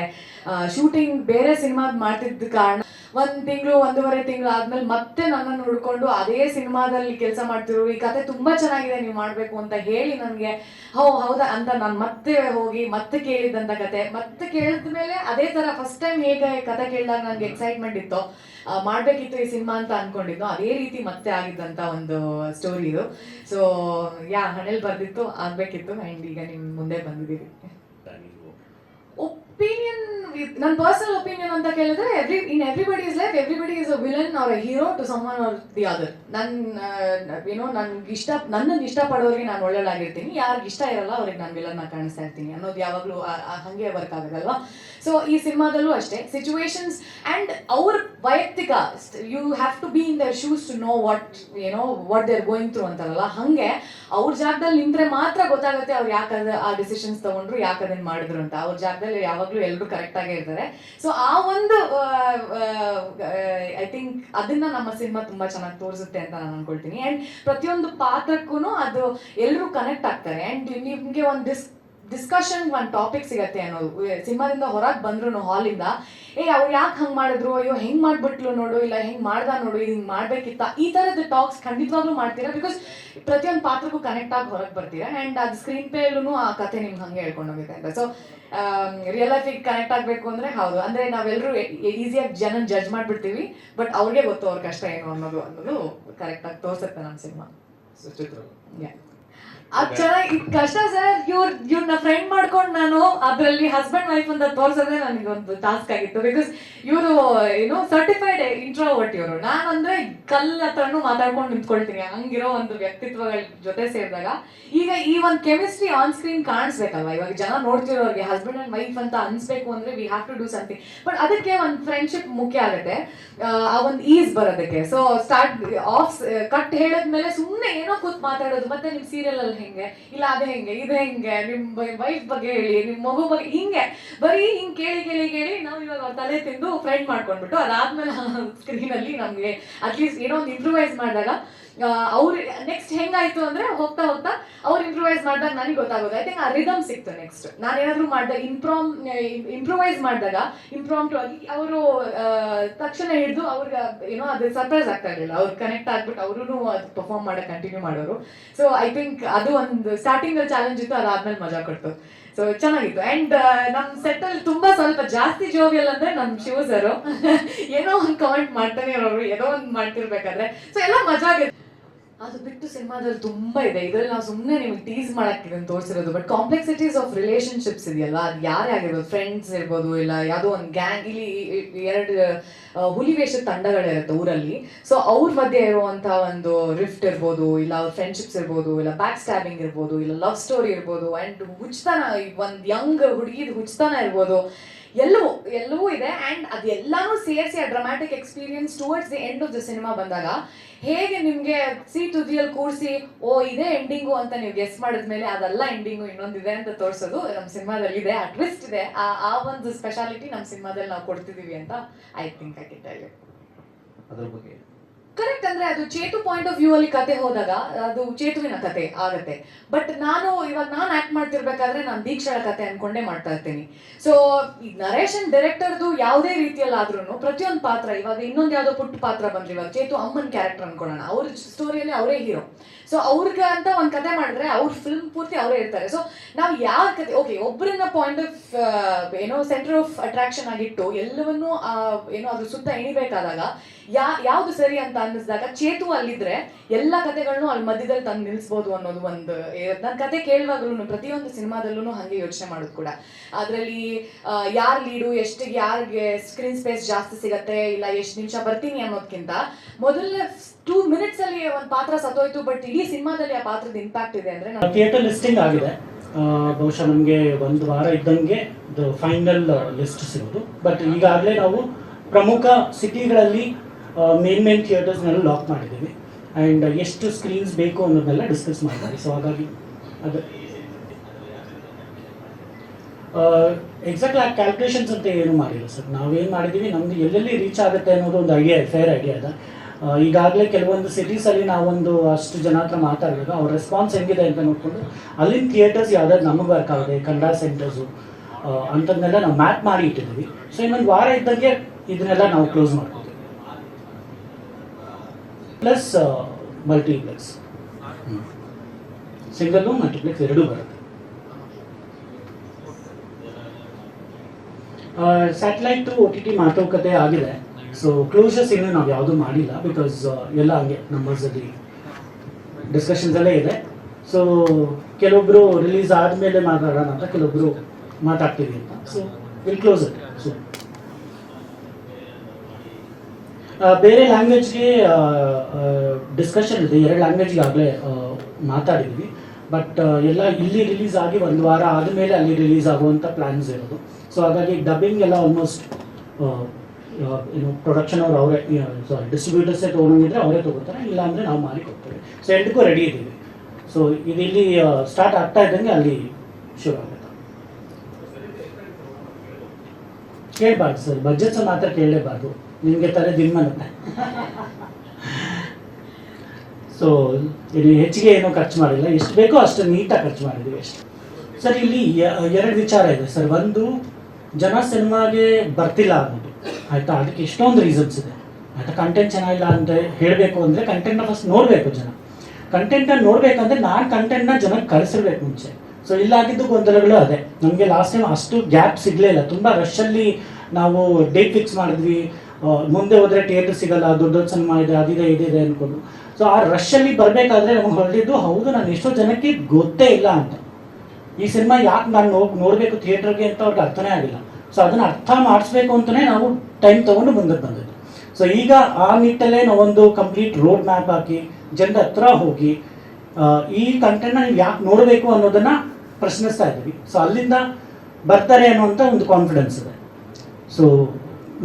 ಶೂಟಿಂಗ್ ಬೇರೆ ಸಿನಿಮಾ ಮಾಡ್ತಿದ್ದ ಕಾರಣ ಒಂದ್ ತಿಂಗಳು, ಒಂದೂವರೆ ತಿಂಗಳು ಆದ್ಮೇಲೆ ಮತ್ತೆ ನನ್ನನ್ನು ಹುಡ್ಕೊಂಡು ಅದೇ ಸಿನಿಮಾದಲ್ಲಿ ಕೆಲಸ ಮಾಡ್ತಿರು ಈ ಕತೆ ತುಂಬಾ ಚೆನ್ನಾಗಿದೆ, ನೀವು ಮಾಡ್ಬೇಕು ಅಂತ ಹೇಳಿ ನನ್ಗೆ, ಹೋ, ಹೌದಾ ಅಂತ ನಾನು ಮತ್ತೆ ಹೋಗಿ, ಮತ್ತೆ ಕೇಳಿದಂತ ಕತೆ. ಮತ್ತೆ ಕೇಳಿದ್ಮೇಲೆ ಅದೇ ತರ ಫಸ್ಟ್ ಟೈಮ್ ಹೇಗೆ ಕತೆ ಕೇಳಿದಾಗ ನನ್ಗೆ ಎಕ್ಸೈಟ್ಮೆಂಟ್ ಇತ್ತು. ಮಾಡ್ಬೇಕಿತ್ತು ಈ ಸಿನಿಮಾ ಅಂತ ಅನ್ಕೊಂಡಿದ್ದು ಅದೇ ರೀತಿ ಮತ್ತೆ ಆಗಿದ್ದಂತ ಒಂದು ಸ್ಟೋರಿ ಇದು. ಸೊ ಯಾ, ಹಣೆಲ್ ಬರ್ದಿತ್ತು, ಆಗ್ಬೇಕಿತ್ತು ಅಂಡ್ ಈಗ ನಿಮ್ ಮುಂದೆ ಬಂದಿದ್ದೀವಿ. ಒಪಿನಿಯನ್ ನನ್ನ ಪರ್ಸನಲ್ ಒಪಿನಿಯನ್ ಅಂತ ಕೇಳಿದ್ರೆ every in everybody is life everybody is a villain or a hero to someone or the other ನನ್ನ ಏನೋ ನನ್ಗೆ ಇಷ್ಟ ನನ್ನನ್ನು ಇಷ್ಟಪಡೋರಿಗೆ ನಾನು ಒಳ್ಳೆಯಾಗಿರ್ತೀನಿ ಯಾರಿಗೆ ಇಷ್ಟ ಇರಲ್ಲ, ಅವ್ರಿಗೆ ನಾನು ವಿಲನ್ನ ಕಾಣಿಸ್ತಾ ಇರ್ತೀನಿ ಅನ್ನೋದು ಯಾವಾಗಲೂ ಹಂಗೆ ವರ್ಕ್ ಆಗೋದಲ್ವಾ? ಸೊ ಈ ಸಿನಿಮಾದಲ್ಲೂ ಅಷ್ಟೇ. ಸಿಚುವೇಶನ್ಸ್ ಅಂಡ್ ಅವ್ರ ವೈಯಕ್ತಿಕ you have to be in their shoes to know what ಏನೋ ವಾಟ್ ದೇರ್ ಗೋಯಿಂಗ್ ಥ್ರೂ ಅಂತಾರಲ್ಲ. ಹಂಗೆ ಅವ್ರ ಜಾಗದಲ್ಲಿ ನಿಂತರೆ ಮಾತ್ರ ಗೊತ್ತಾಗುತ್ತೆ ಅವ್ರು ಯಾಕೆ ಆ ಡಿಸಿಷನ್ಸ್ ತಗೊಂಡ್ರು, ಯಾಕೆ ಅದನ್ನು ಮಾಡಿದ್ರು ಅಂತ. ಅವ್ರ ಜಾಗದಲ್ಲಿ ಯಾವಾಗಲೂ ಎಲ್ಲರೂ ಕರೆಕ್ಟ್ ಆಗೇ ಇರ್ತಾರೆ. ಸೊ ಆ ಒಂದು ಐ ಥಿಂಕ್ ಅದನ್ನ ನಮ್ಮ ಸಿನಿಮಾ ತುಂಬಾ ಚೆನ್ನಾಗಿ ತೋರಿಸುತ್ತೆ ಅಂತ ನಾನು ಅನ್ಕೊಳ್ತೀನಿ. ಆ್ಯಂಡ್ ಪ್ರತಿಯೊಂದು ಪಾತ್ರಕ್ಕೂ ಅದು ಎಲ್ಲರೂ ಕನೆಕ್ಟ್ ಆಗ್ತಾರೆ. ಆ್ಯಂಡ್ ನಿಮಗೆ ಒಂದು ಡಿಸ್ ಡಿಸ್ಕಷನ್ ಒಂದು ಟಾಪಿಕ್ ಸಿಗತ್ತೆ ಅನ್ನೋದು. ಸಿನಿಮಾದಿಂದ ಹೊರಗೆ ಬಂದ್ರು ಹಾಲಿಂದ ಏ ಅವ್ರು ಯಾಕೆ ಹಂಗೆ ಮಾಡಿದ್ರು? ಅಯ್ಯೋ ಹೆಂಗೆ ಮಾಡ್ಬಿಟ್ಲು ನೋಡು? ಇಲ್ಲ ಹೆಂಗೆ ಮಾಡ್ದ ನೋಡು? ಇದು ಹಿಂಗೆ ಮಾಡ್ಬೇಕಿತ್ತ? ಈ ಥರದ ಟಾಕ್ಸ್ ಖಂಡಿತವಾಗ್ಲೂ ಮಾಡ್ತೀರಾ? ಬಿಕಾಸ್ ಪ್ರತಿಯೊಂದು ಪಾತ್ರಕ್ಕೂ ಕನೆಕ್ಟ್ ಆಗಿ ಹೊರಗೆ ಬರ್ತೀರಾ? ಆ್ಯಂಡ್ ಅದು ಸ್ಕ್ರೀನ್ ಪೇಲೂ ಆ ಕಥೆ ನಿಮ್ಗೆ ಹಂಗೆ ಹೇಳ್ಕೊಂಡು ಹೋಗುತ್ತೆ ಅಂತ. ಸೊ ರಿಯಲ್ ಲೈಫಿಗೆ ಕನೆಕ್ಟ್ ಆಗಬೇಕು ಅಂದರೆ ಹೌದು. ಅಂದರೆ ನಾವೆಲ್ಲರೂ ಈಸಿಯಾಗಿ ಜನ ಜಡ್ಜ್ ಮಾಡಿಬಿಡ್ತೀವಿ. ಬಟ್ ಅವ್ರಿಗೆ ಗೊತ್ತು ಅವ್ರ ಕಷ್ಟ ಏನು ಅನ್ನೋದು ಅನ್ನೋದು ಕರೆಕ್ಟಾಗಿ ತೋರಿಸುತ್ತೆ ತೋರ್ಸುತ್ತೆ ನಮ್ಮ ಸಿನಿಮಾ. ಚೆನ್ನಾಗಿ ಇದ್ ಕಷ್ಟ ಸರ್, ಇವ್ರ ಇವ್ರನ್ನ ಫ್ರೆಂಡ್ ಮಾಡ್ಕೊಂಡು ನಾನು ಅದರಲ್ಲಿ ಹಸ್ಬೆಂಡ್ ವೈಫ್ ಅಂತ ತೋರ್ಸೋದೇ ನನಗೆ ಒಂದು ಟಾಸ್ಕ್ ಆಗಿತ್ತು. ಬಿಕಾಸ್ ಇವರು ಏನು ಸರ್ಟಿಫೈಡ್ ಇಂಟ್ರೋವರ್ಟ್ ಇವರು. ನಾನು ಅಂದ್ರೆ ಕಲ್ ಹತ್ರನೂ ಮಾತಾಡ್ಕೊಂಡು ನಿಂತ್ಕೊಳ್ತೀನಿ. ಹಂಗಿರೋ ಒಂದು ವ್ಯಕ್ತಿತ್ವಗಳ ಜೊತೆ ಸೇರಿದಾಗ ಈಗ ಈ ಒಂದು ಕೆಮಿಸ್ಟ್ರಿ ಆನ್ ಸ್ಕ್ರೀನ್ ಕಾಣಿಸ್ಬೇಕಲ್ವಾ? ಇವಾಗ ಜನ ನೋಡ್ತಿರೋರಿಗೆ ಹಸ್ಬೆಂಡ್ ಅಂಡ್ ವೈಫ್ ಅಂತ ಅನ್ಸ್ಬೇಕು ಅಂದ್ರೆ we have to do something but ಅದಕ್ಕೆ ಒಂದು ಫ್ರೆಂಡ್ಶಿಪ್ ಮುಖ್ಯ ಆಗುತ್ತೆ. ಆ ಒಂದು ಈಸ್ ಬರೋದಕ್ಕೆ. ಸೊ ಸ್ಟಾರ್ಟ್ ಆಫ್ ಕಟ್ ಹೇಳಿದ್ಮೇಲೆ ಸುಮ್ಮನೆ ಏನೋ ಕೂತ್ ಮಾತಾಡೋದು. ಮತ್ತೆ ನಿಮ್ ಸೀರಿಯಲ್ ಅಲ್ಲಿ ಹೆಂಗೆ? ಇಲ್ಲ, ಅದು ಹೆಂಗೆ? ಇದು ಹೆಂಗೆ? ನಿಮ್ ವೈಫ್ ಬಗ್ಗೆ ಹೇಳಿ, ನಿಮ್ ಮಗು ಬಗ್ಗೆ ಹಿಂಗೆ. ಬರೀ ಹಿಂಗ್ ಕೇಳಿ ಕೇಳಿ ಕೇಳಿ ನಾವು ಇವಾಗ ತಲೆ ತಿಂದು ಫ್ರೆಂಡ್ ಮಾಡ್ಕೊಂಡ್ಬಿಟ್ಟು ಅದಾದ್ಮೇಲೆ ಸ್ಕ್ರೀನ್ ಅಲ್ಲಿ ನಮ್ಗೆ ಅಟ್ಲೀಸ್ಟ್ ಏನೋ ಒಂದು ಇಂಪ್ರೂವೈಸ್ ಮಾಡಿದಾಗ ಅವ್ರು ನೆಕ್ಸ್ಟ್ ಹೆಂಗಾಯ್ತು ಅಂದ್ರೆ ಹೋಗ್ತಾ ಹೋಗ್ತಾ ಅವ್ರು ಇಂಪ್ರೂವೈಸ್ ಮಾಡಿದಾಗ ನನಗೆ ಗೊತ್ತಾಗೋದು. ಐ ಥಿಂಕ್ ಆ ರಿದಮ್ ಸಿಕ್ತು ನೆಕ್ಸ್ಟ್ ನಾನು ಏನಾದ್ರು ಮಾಡಿದಾಗ ಇಂಪ್ರಾಮ್ ಇಂಪ್ರೂವೈಸ್ ಮಾಡಿದಾಗ ಇಂಪ್ರಾಂಪ್ಟು ಆಗಿ ಅವರು ತಕ್ಷಣ ಹಿಡಿದು ಅವ್ರಿಗೆ ಏನೋ ಅದು ಸರ್ಪ್ರೈಸ್ ಆಗ್ತಾ ಇರಲಿಲ್ಲ. ಅವ್ರು ಕನೆಕ್ಟ್ ಆಗ್ಬಿಟ್ಟು ಅವರು ಅದು ಪರ್ಫಾರ್ಮ್ ಮಾಡಕ್ ಕಂಟಿನ್ಯೂ ಮಾಡೋರು. ಸೊ ಐ ಥಿಂಕ್ ಅದು ಒಂದು ಸ್ಟಾರ್ಟಿಂಗ್ ಚಾಲೆಂಜ್ ಇತ್ತು, ಅದಾದ್ಮೇಲೆ ಮಜಾ ಕೊಡ್ತು. ಸೊ ಚೆನ್ನಾಗಿತ್ತು. ಅಂಡ್ ನಮ್ ಸೆಟ್ ಅಲ್ಲಿ ತುಂಬಾ ಸ್ವಲ್ಪ ಜಾಸ್ತಿ ಜೋವಿಯಲ್ ಅಂದ್ರೆ ನಮ್ ಶಿವ ಸರ್ ಏನೋ ಒಂದು ಕಮೆಂಟ್ ಮಾಡ್ತಾನೆ ಇರೋರು, ಏನೋ ಒಂದು ಮಾಡ್ತಿರ್ಬೇಕಾದ್ರೆ. ಸೊ ಎಲ್ಲ ಮಜಾ ಆಗುತ್ತೆ. ಅದು ಬಿಟ್ಟು ಸಿನಿಮಾದಲ್ಲಿ ತುಂಬಾ ಇದೆ. ಇದರಲ್ಲಿ ನಾವು ಸುಮ್ಮನೆ ನಿಮಗೆ ಟೀಸ್ ಮಾಡಕ್ಕೆ ಇದನ್ನು ತೋರಿಸಿರೋದು. ಬಟ್ ಕಾಂಪ್ಲೆಕ್ಸಿಟೀಸ್ ಆಫ್ ರಿಲೇಶನ್ಶಿಪ್ಸ್ ಇದೆಯಲ್ಲ? ಅದು ಯಾರೇ ಆಗಿರ್ಬೋದು ಫ್ರೆಂಡ್ಸ್ ಇರ್ಬೋದು, ಇಲ್ಲ ಯಾವುದೋ ಒಂದು ಗ್ಯಾಂಗ್ ಇಲ್ಲಿ ಎರಡು ಹುಲಿ ತಂಡಗಳಿರುತ್ತೆ ಊರಲ್ಲಿ. ಸೊ ಅವ್ರ ಮಧ್ಯೆ ಇರುವಂತಹ ಒಂದು ರಿಫ್ಟ್ ಇರ್ಬೋದು, ಇಲ್ಲ ಅವ್ರ ಫ್ರೆಂಡ್ಶಿಪ್ಸ್ ಇರ್ಬೋದು, ಇಲ್ಲ ಬ್ಯಾಕ್ ಸ್ಟ್ಯಾಬಿಂಗ್ ಇರ್ಬೋದು, ಇಲ್ಲ ಲವ್ ಸ್ಟೋರಿ ಇರ್ಬೋದು ಅಂಡ್ ಹುಚ್ಚತನ ಒಂದು ಯಂಗ್ ಹುಡುಗಿದ ಹುಚ್ಚತನ ಇರ್ಬೋದು. ಎಲ್ಲವೂ ಎಲ್ಲವೂ ಇದೆ. ಅಂಡ್ ಅದೆಲ್ಲಾನು ಸೇರಿಸಿ ಆ dramatic experience towards the end of the cinema ಬಂದಾಗ ಹೇಗೆ ನಿಮ್ಗೆ ಸಿ ತುದಿಯಲ್ಲಿ ಕೂರಿಸಿ ಓ, ಇದೇ ಎಂಡಿಂಗು ಅಂತ ನೀವು ಗೆಸ್ ಮಾಡಿದ್ಮೇಲೆ ಅದೆಲ್ಲ ಎಂಡಿಂಗು ಇನ್ನೊಂದಿದೆ ಅಂತ ತೋರಿಸೋದು ನಮ್ಮ ಸಿನಿಮಾದಲ್ಲಿ ಇದೆ ಆ ಟ್ವಿಸ್ಟ್ ಇದೆ. ಆ ಆ ಒಂದು ಸ್ಪೆಷಾಲಿಟಿ ನಮ್ಮ ಸಿನಿಮಾದಲ್ಲಿ ನಾವು ಕೊಡ್ತಿದೀವಿ ಅಂತ ಐ ಥಿಂಕ್ ಐ ಕಿಟ್ ಅದ್ರ ಬಗ್ಗೆ ಕರೆಕ್ಟ್ ಅಂದ್ರೆ ಅದು ಚೇತು ಪಾಯಿಂಟ್ ಆಫ್ ವ್ಯೂ ಅಲ್ಲಿ ಕತೆ ಹೋದಾಗ ಅದು ಚೇತುವಿನ ಕತೆ ಆಗತ್ತೆ. ಬಟ್ ನಾನು ಇವಾಗ ನಾನು ಆಕ್ಟ್ ಮಾಡ್ತಿರ್ಬೇಕಾದ್ರೆ ನಾನು ದೀಕ್ಷಳ ಕತೆ ಅನ್ಕೊಂಡೇ ಮಾಡ್ತಾ ಇರ್ತೀನಿ. ಸೊ ನರೇಶನ್ ಡೈರೆಕ್ಟರ್ದು ಯಾವುದೇ ರೀತಿಯಲ್ಲಿ ಆದ್ರೂ ಪ್ರತಿಯೊಂದು ಪಾತ್ರ, ಇವಾಗ ಇನ್ನೊಂದು ಯಾವುದೋ ಪುಟ್ಟ ಪಾತ್ರ ಬಂದ್ರೆ ಇವಾಗ ಚೇತು ಅಮ್ಮನ್ ಕ್ಯಾರೆಕ್ಟರ್ ಅನ್ಕೊಳ್ಳೋಣ. ಅವ್ರ ಸ್ಟೋರಿಯಲ್ಲಿ ಅವರೇ ಹೀರೋ ಸೊ ಅವ್ರಿಗೆ ಅಂತ ಒಂದು ಕತೆ ಮಾಡಿದ್ರೆ ಅವ್ರ ಫಿಲ್ಮ್ ಪೂರ್ತಿ ಅವರೇ ಇರ್ತಾರೆ. ಸೊ ನಾವು ಯಾವ ಕತೆ ಓಕೆ ಒಬ್ಬರನ್ನ ಪಾಯಿಂಟ್ ಆಫ್ ಏನೋ ಸೆಂಟರ್ ಆಫ್ ಅಟ್ರಾಕ್ಷನ್ ಆಗಿಟ್ಟು ಎಲ್ಲವನ್ನೂ ಏನೋ ಅದ್ರ ಸುತ್ತ ಎಣಿಬೇಕಾದಾಗ ಯಾ, ಯಾವ್ದು ಸರಿ ಅಂತ ಅನ್ನಿಸಿದಾಗ ಚೇತು ಅಲ್ಲಿದ್ರೆ ಎಲ್ಲ ಕತೆಗಳನ್ನು ಅಲ್ಲಿ ಮಧ್ಯದಲ್ಲಿ ತಂದು ನಿಲ್ಲಿಸ್ಬೋದು ಅನ್ನೋದು ಒಂದು ನನ್ನ ಕತೆ ಕೇಳುವಾಗಲೂ ಪ್ರತಿಯೊಂದು ಸಿನಿಮಾದಲ್ಲೂ ಹಾಗೆ ಯೋಚನೆ ಮಾಡೋದು ಕೂಡ. ಅದರಲ್ಲಿ ಯಾರು ಲೀಡು ಎಷ್ಟು ಯಾರಿಗೆ ಸ್ಕ್ರೀನ್ ಸ್ಪೇಸ್ ಜಾಸ್ತಿ ಸಿಗತ್ತೆ, ಇಲ್ಲ ಎಷ್ಟು ನಿಮಿಷ ಬರ್ತೀನಿ ಅನ್ನೋದಕ್ಕಿಂತ ಮೊದಲನೇ ಟೂ ಮಿನಿಟ್ಸ್ ಅಲ್ಲಿ ಒಂದು ಪಾತ್ರ ಸತ್ತೋಯ್ತು ಬಟ್ ಇಡೀ ಸಿನಿಮಾದಲ್ಲಿ ಆ ಪಾತ್ರದ ಇಂಪ್ಯಾಕ್ಟ್ ಇದೆ ಅಂದ್ರೆ ಥಿಯೇಟರ್ ಲಿಸ್ಟಿಂಗ್ ಆಗಿದೆ. ಬಹುಶಃ ನಮಗೆ ಒಂದು ವಾರ ಇದ್ದಂಗೆ ಫೈನಲ್ ಲಿಸ್ಟ್ ಸಿಗೋದು. ಬಟ್ ಈಗಾಗಲೇ ನಾವು ಪ್ರಮುಖ ಸಿಟಿಗಳಲ್ಲಿ ಮೇನ್ ಮೇನ್ ಥಿಯೇಟರ್ಸ್ನೆಲ್ಲ ಲಾಕ್ ಮಾಡಿದ್ದೀವಿ. ಆ್ಯಂಡ್ ಎಷ್ಟು ಸ್ಕ್ರೀನ್ಸ್ ಬೇಕು ಅನ್ನೋದನ್ನೆಲ್ಲ ಡಿಸ್ಕಸ್ ಮಾಡ್ತಾರೆ ಸೊ ಹಾಗಾಗಿ ಅದು ಎಕ್ಸಾಕ್ಟ್ ಆ ಕ್ಯಾಲ್ಕುಲೇಷನ್ಸ್ ಅಂತ ಏನು ಮಾಡಿಲ್ಲ ಸರ್. ನಾವೇನು ಮಾಡಿದ್ದೀವಿ? ನಮ್ದು ಎಲ್ಲೆಲ್ಲಿ ರೀಚ್ ಆಗುತ್ತೆ ಅನ್ನೋದು ಒಂದು ಐಡಿಯಾ ಫೇರ್ ಐಡಿಯಾ ಇದೆ ಈಗಾಗಲೇ ಕೆಲವೊಂದು ಸಿಟೀಸಲ್ಲಿ ನಾವೊಂದು ಅಷ್ಟು ಜನ ಹತ್ರ ಮಾತಾಡಬೇಕು ಅವ್ರ ರೆಸ್ಪಾನ್ಸ್ ಹೆಂಗಿದೆ ಅಂತ ನೋಡಿಕೊಂಡು ಅಲ್ಲಿನ ಥಿಯೇಟರ್ಸ್ ಯಾವ್ದಾದ್ರು ನಮಗೆ ವರ್ಕ್ ಆಗಿದೆ, ಕನ್ನಡ ಸೆಂಟರ್ಸು ಅಂಥದ್ದನ್ನೆಲ್ಲ ನಾವು ಮ್ಯಾಪ್ ಮಾಡಿ ಇಟ್ಟಿದ್ದೀವಿ. ಸೊ ಇನ್ನೊಂದು ವಾರ ಇದ್ದಂಗೆ ಇದನ್ನೆಲ್ಲ ನಾವು ಕ್ಲೋಸ್ ಮಾಡ್ಕೊತೀವಿ. ಪ್ಲಸ್ ಮಲ್ಟಿಪ್ಲೆಕ್ಸ್ ಸಿಂಗಲ್ಲು ಮಲ್ಟಿಪ್ಲೆಕ್ಸ್ ಎರಡೂ ಬರುತ್ತೆ. ಸ್ಯಾಟಲೈಟ್ ಒ ಟಿ ಟಿ ಮಾತುಕತೆ ಆಗಿದೆ. ಸೊ ಕ್ಲೋಸಸ್ ಏನು ನಾವು ಯಾವುದೂ ಮಾಡಿಲ್ಲ ಬಿಕಾಸ್ ಎಲ್ಲ ಹಂಗೆ ನಂಬರ್ಸಲ್ಲಿ ಡಿಸ್ಕಷನ್ಸ್ ಎಲ್ಲ ಇದೆ. ಸೊ ಕೆಲವೊಬ್ರು ರಿಲೀಸ್ ಆದ್ಮೇಲೆ ಮಾತಾಡೋಣ ಅಂತ ಕೆಲವೊಬ್ರು ಮಾತಾಡ್ತೀವಿ ಅಂತ. So we'll close it so ಬೇರೆ ಲ್ಯಾಂಗ್ವೇಜ್ಗೆ ಡಿಸ್ಕಷನ್ ಇದೆ. ಎರಡು ಲ್ಯಾಂಗ್ವೇಜ್ಗೆ ಆಗಲೇ ಮಾತಾಡಿದ್ವಿ. ಬಟ್ ಎಲ್ಲ ಇಲ್ಲಿ ರಿಲೀಸ್ ಆಗಿ ಒಂದು ವಾರ ಆದಮೇಲೆ ಅಲ್ಲಿ ರಿಲೀಸ್ ಆಗುವಂಥ ಪ್ಲ್ಯಾನ್ಸ್ ಇರೋದು. ಸೊ ಹಾಗಾಗಿ ಡಬ್ಬಿಂಗ್ ಎಲ್ಲ ಆಲ್ಮೋಸ್ಟ್ ಏನು ಪ್ರೊಡಕ್ಷನ್ ಅವ್ರು ಅವರೇ ಸಾರಿ ಡಿಸ್ಟ್ರಿಬ್ಯೂಟರ್ಸೇ ತೊಗೊಂಡಿದ್ರೆ ಅವರೇ ತೊಗೋತಾರೆ ಇಲ್ಲ ಅಂದರೆ ನಾವು ಮಾಡಿ ಕೊಡ್ತೇವೆ. ಸೊ ಎಂಟಕ್ಕೂ ರೆಡಿ ಇದ್ದೀವಿ. ಸೊ ಇದಿಲ್ಲಿ ಸ್ಟಾರ್ಟ್ ಆಗ್ತಾ ಇದ್ದಂಗೆ ಅಲ್ಲಿ ಶುರು ಆಗುತ್ತೆ. ಕೇಳಬಾರ್ದು ಸರ್ ಬಜೆಟ್ಸ್ ಮಾತ್ರ ಕೇಳಲೇಬಾರ್ದು. ನಿಮಗೆ ತಲೆ ದಿಮ್ಮನತ್ತೆ ಸೊ ಇಲ್ಲಿ ಹೆಚ್ಚಿಗೆ ಏನೂ ಖರ್ಚು ಮಾಡಿಲ್ಲ. ಎಷ್ಟು ಬೇಕೋ ಅಷ್ಟು ನೀಟಾಗಿ ಖರ್ಚು ಮಾಡಿದ್ದೀವಿ ಅಷ್ಟೇ. ಸರ್, ಇಲ್ಲಿ ಎರಡು ವಿಚಾರ ಇದೆ ಸರ್. ಒಂದು, ಜನ ಸಿನಿಮಾಗೆ ಬರ್ತಿಲ್ಲ ಅನ್ನೋದು. ಆಯ್ತಾ? ಅದಕ್ಕೆ ಎಷ್ಟೊಂದು ರೀಸನ್ಸ್ ಇದೆ. ಆಯ್ತಾ? ಕಂಟೆಂಟ್ ಚೆನ್ನಾಗಿಲ್ಲ ಅಂತ ಹೇಳಬೇಕು ಅಂದರೆ ಕಂಟೆಂಟ್ನ ಫಸ್ಟ್ ನೋಡಬೇಕು ಜನ. ಕಂಟೆಂಟ್ನ ನೋಡಬೇಕಂದ್ರೆ ನಾನು ಕಂಟೆಂಟ್ನ ಜನಕ್ಕೆ ಕಳಿಸಿರ್ಬೇಕು ಮುಂಚೆ. ಸೊ ಇಲ್ಲಾಗಿದ್ದು ಗೊಂದಲಗಳು ಅದೇ. ನಮಗೆ ಲಾಸ್ಟ್ ಟೈಮ್ ಅಷ್ಟು ಗ್ಯಾಪ್ ಸಿಗಲೇ ಇಲ್ಲ. ತುಂಬ ರಶಲ್ಲಿ ನಾವು ಡೇಟ್ ಫಿಕ್ಸ್ ಮಾಡಿದ್ವಿ. ಮುಂದೆ ಹೋದರೆ ಥಿಯೇಟರ್ ಸಿಗಲ್ಲ, ದೊಡ್ಡ ದೊಡ್ಡ ಸಿನಿಮಾ ಇದೆ ಅದಿದೆ ಇದಿದೆ ಅಂದ್ಕೊಂಡು ಸೊ ಆ ರಶಲ್ಲಿ ಬರಬೇಕಾದ್ರೆ ನಮ್ಗೆ ಹೊರಟಿದ್ದು, ಹೌದು, ನಾನು ಎಷ್ಟೋ ಜನಕ್ಕೆ ಗೊತ್ತೇ ಇಲ್ಲ ಅಂತ. ಈ ಸಿನಿಮಾ ಯಾಕೆ ನಾನು ಹೋಗಿ ನೋಡಬೇಕು ಥಿಯೇಟರ್ಗೆ ಅಂತ ಅವ್ರಿಗೆ ಅರ್ಥನೇ ಆಗಿಲ್ಲ. ಸೊ ಅದನ್ನ ಅರ್ಥ ಮಾಡಿಸ್ಬೇಕು ಅಂತಲೇ ನಾವು ಟೈಮ್ ತೊಗೊಂಡು ಮುಂದಕ್ಕೆ ಬಂದಿದ್ದು. ಸೊ ಈಗ ಆ ನಿಟ್ಟಲ್ಲೇ ನಾವೊಂದು ಕಂಪ್ಲೀಟ್ ರೋಡ್ ಮ್ಯಾಪ್ ಹಾಕಿ, ಜನರ ಹತ್ರ ಹೋಗಿ ಈ ಕಂಟೆಂಟ್ನ ನೀವು ಯಾಕೆ ನೋಡಬೇಕು ಅನ್ನೋದನ್ನ ಪ್ರಶ್ನಿಸ್ತಾ ಇದ್ದೀವಿ. ಸೊ ಅಲ್ಲಿಂದ ಬರ್ತಾರೆ ಅನ್ನುವಂಥ ಒಂದು ಕಾನ್ಫಿಡೆನ್ಸ್ ಇದೆ. ಸೊ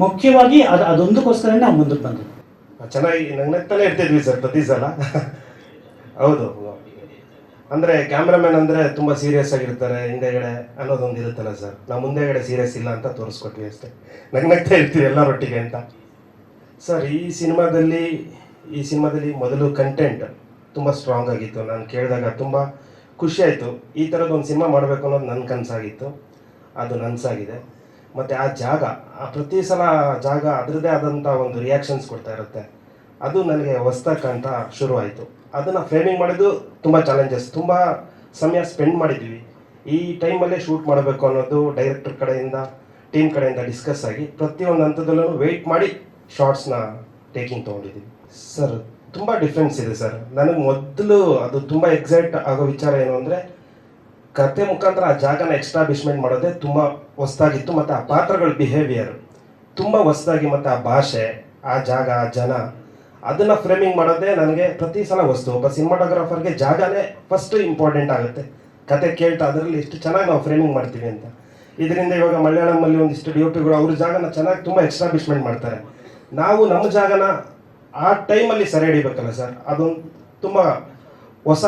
ಮುಖ್ಯವಾಗಿ ಅದು, ಅದೊಂದಕ್ಕೋಸ್ಕರನೇ ನಾವು ಮುಂದಕ್ಕೆ ಬಂದಿದ್ದು. ಚೆನ್ನಾಗಿ ನಗ್ನಗ್ತಾನೆ ಇರ್ತಿದ್ವಿ ಸರ್ ಪ್ರತಿ ಸಲ. ಹೌದು. ಅಂದ್ರೆ ಕ್ಯಾಮ್ರಾಮನ್ ಅಂದ್ರೆ ತುಂಬಾ ಸೀರಿಯಸ್ ಆಗಿರ್ತಾರೆ ಹಿಂದೆಗಡೆ ಅನ್ನೋದೊಂದು ಇರುತ್ತಲ್ಲ ಸರ್ ನಾವು ಮುಂದೆಗಡೆ ಸೀರಿಯಸ್ ಇಲ್ಲ ಅಂತ ತೋರಿಸ್ಕೊಟ್ವಿ ಅಷ್ಟೇ. ನಗ್ನಗ್ತಾ ಇರ್ತೀವಿ ಎಲ್ಲರೊಟ್ಟಿಗೆ ಅಂತ. ಸರ್ ಈ ಸಿನಿಮಾದಲ್ಲಿ ಈ ಸಿನಿಮಾದಲ್ಲಿ ಮೊದಲು ಕಂಟೆಂಟ್ ತುಂಬ ಸ್ಟ್ರಾಂಗ್ ಆಗಿತ್ತು. ನಾನು ಕೇಳಿದಾಗ ತುಂಬ ಖುಷಿ ಆಯಿತು. ಈ ಥರದ್ದು ಒಂದು ಸಿನಿಮಾ ಮಾಡಬೇಕು ಅನ್ನೋದು ನನ್ನ ಕನಸಾಗಿತ್ತು. ಅದು ನನಸಾಗಿದೆ. ಮತ್ತು ಆ ಜಾಗ, ಆ ಪ್ರತಿ ಸಲ ಜಾಗ ಅದರದ್ದೇ ಆದಂಥ ಒಂದು ರಿಯಾಕ್ಷನ್ಸ್ ಕೊಡ್ತಾ ಇರುತ್ತೆ. ಅದು ನನಗೆ ಹೊಸ್ದಾಗಿ ಕಾಣ್ತಾ ಶುರುವಾಯಿತು. ಅದನ್ನು ಫ್ರೇಮಿಂಗ್ ಮಾಡಿದ್ದು ತುಂಬ ಚಾಲೆಂಜಸ್ ತುಂಬ ಸಮಯ ಸ್ಪೆಂಡ್ ಮಾಡಿದ್ವಿ ಈ ಟೈಮಲ್ಲೇ ಶೂಟ್ ಮಾಡಬೇಕು ಅನ್ನೋದು ಡೈರೆಕ್ಟರ್ ಕಡೆಯಿಂದ ಟೀಮ್ ಕಡೆಯಿಂದ ಡಿಸ್ಕಸ್ ಆಗಿ ಪ್ರತಿಯೊಂದು ಹಂತದಲ್ಲೂ ವೆಯ್ಟ್ ಮಾಡಿ ಶಾರ್ಟ್ಸ್ನ ಟೇಕಿಂಗ್ ತೊಗೊಂಡಿದ್ದೀವಿ. ಸರ್ ತುಂಬ ಡಿಫ್ರೆನ್ಸ್ ಇದೆ ಸರ್ ನನಗೆ ಮೊದಲು ಅದು ತುಂಬ ಎಕ್ಸೈಟ್ ಆಗೋ ವಿಚಾರ ಏನು ಅಂದರೆ, ಕತೆ ಮುಖಾಂತರ ಆ ಜಾಗನ ಎಕ್ಸ್ಟಾಬ್ಲಿಷ್ಮೆಂಟ್ ಮಾಡೋದೇ ತುಂಬ ಹೊಸದಾಗಿತ್ತು ಮತ್ತು ಆ ಪಾತ್ರಗಳ ಬಿಹೇವಿಯರ್ ತುಂಬ ಹೊಸದಾಗಿ ಮತ್ತು ಆ ಭಾಷೆ, ಆ ಜಾಗ, ಆ ಜನ ಅದನ್ನು ಫ್ರೇಮಿಂಗ್ ಮಾಡೋದೇ ನನಗೆ ಪ್ರತಿ ಸಲ ವಸ್ತು. ಒಬ್ಬ ಸಿನಿಮಾಟೋಗ್ರಾಫರ್ಗೆ ಜಾಗನೇ ಫಸ್ಟ್ ಇಂಪಾರ್ಟೆಂಟ್ ಆಗುತ್ತೆ. ಕತೆ ಕೇಳ್ತಾ ಅದರಲ್ಲಿ ಎಷ್ಟು ಚೆನ್ನಾಗಿ ನಾವು ಫ್ರೇಮಿಂಗ್ ಮಾಡ್ತೀವಿ ಅಂತ. ಇದರಿಂದ ಇವಾಗ ಮಲಯಾಳಮಲ್ಲಿ ಒಂದಿಷ್ಟು ಸ್ಟುಡಿಯೋ ಪಿಗಳು ಅವ್ರ ಜಾಗನ ಚೆನ್ನಾಗಿ ತುಂಬ ಎಕ್ಸ್ಟಾಬ್ಲಿಷ್ಮೆಂಟ್ ಮಾಡ್ತಾರೆ. ನಾವು ನಮ್ಮ ಜಾಗನ ಆ ಟೈಮಲ್ಲಿ ಸರಿ ಹಿಡಿಬೇಕಲ್ಲ ಸರ್? ಅದೊಂದು ತುಂಬ ಹೊಸ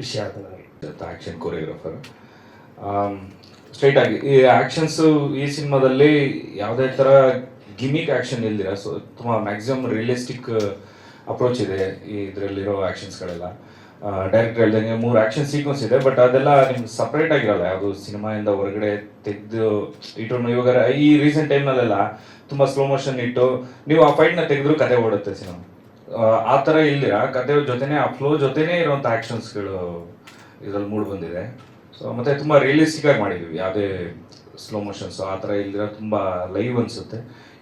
ವಿಷಯ ಅದು ನನಗೆ. ಆಕ್ಷನ್ ಕೊರಿಯೋಗ್ರಾಫರ್ ಸ್ಟ್ರೈಟ್ ಆಗಿ ಈ ಆ್ಯಕ್ಷನ್ಸು ಈ ಸಿನಿಮಾದಲ್ಲಿ ಯಾವುದೇ ತರ ಗಿಮಿಕ್ ಆಕ್ಷನ್ ಇಲ್ದಿರ ಸೊ ತುಂಬಾ ಮ್ಯಾಕ್ಸಿಮಮ್ ರಿಯಲಿಸ್ಟಿಕ್ ಅಪ್ರೋಚ್ ಇದೆ ಈ ಇದರಲ್ಲಿರೋ ಆಕ್ಷನ್ಸ್ಗಳೆಲ್ಲ ಡೈರೆಕ್ಟರ್ ಹೇಳ್ದಂಗೆ ಮೂರು ಆಕ್ಷನ್ ಸೀಕ್ವೆನ್ಸ್ ಇದೆ ಬಟ್ ಅದೆಲ್ಲ ನಿಮ್ಗೆ ಸಪ್ರೇಟ್ ಆಗಿರಲ್ಲ. ಯಾವುದು ಸಿನಿಮಾಯಿಂದ ಹೊರಗಡೆ ತೆಗೆದು ಇಟ್ಟು ಇವಾಗ ಈ ರೀಸೆಂಟ್ ಟೈಮ್ನಲ್ಲೆಲ್ಲ ತುಂಬಾ ಸ್ಲೋ ಮೋಷನ್ ಇಟ್ಟು, ನೀವು ಆ ಫೈಟ್ನ ತೆಗೆದ್ರು ಕತೆ ಓಡುತ್ತೆ ಸಿನಿಮಾ. ಆ ಥರ ಇಲ್ದಿರ, ಕತೆ ಜೊತೆನೆ, ಆ ಫ್ಲೋ ಜೊತೆನೇ ಇರುವಂಥ ಆ್ಯಕ್ಷನ್ಸ್ಗಳು ಇದರಲ್ಲಿ ಮೂಡ್ ಬಂದಿದೆ. ಸೊ ಮತ್ತೆ ತುಂಬಾ ರಿಯಲಿಸ್ಟಿಕ್ ಆಗಿ ಮಾಡಿದ್ವಿ. ಯಾವುದೇ ಸ್ಲೋ ಮೋಷನ್ಸ್ ಆ ಥರ ಇಲ್ದಿರ ತುಂಬಾ ಲೈವ್ ಅನ್ಸುತ್ತೆ.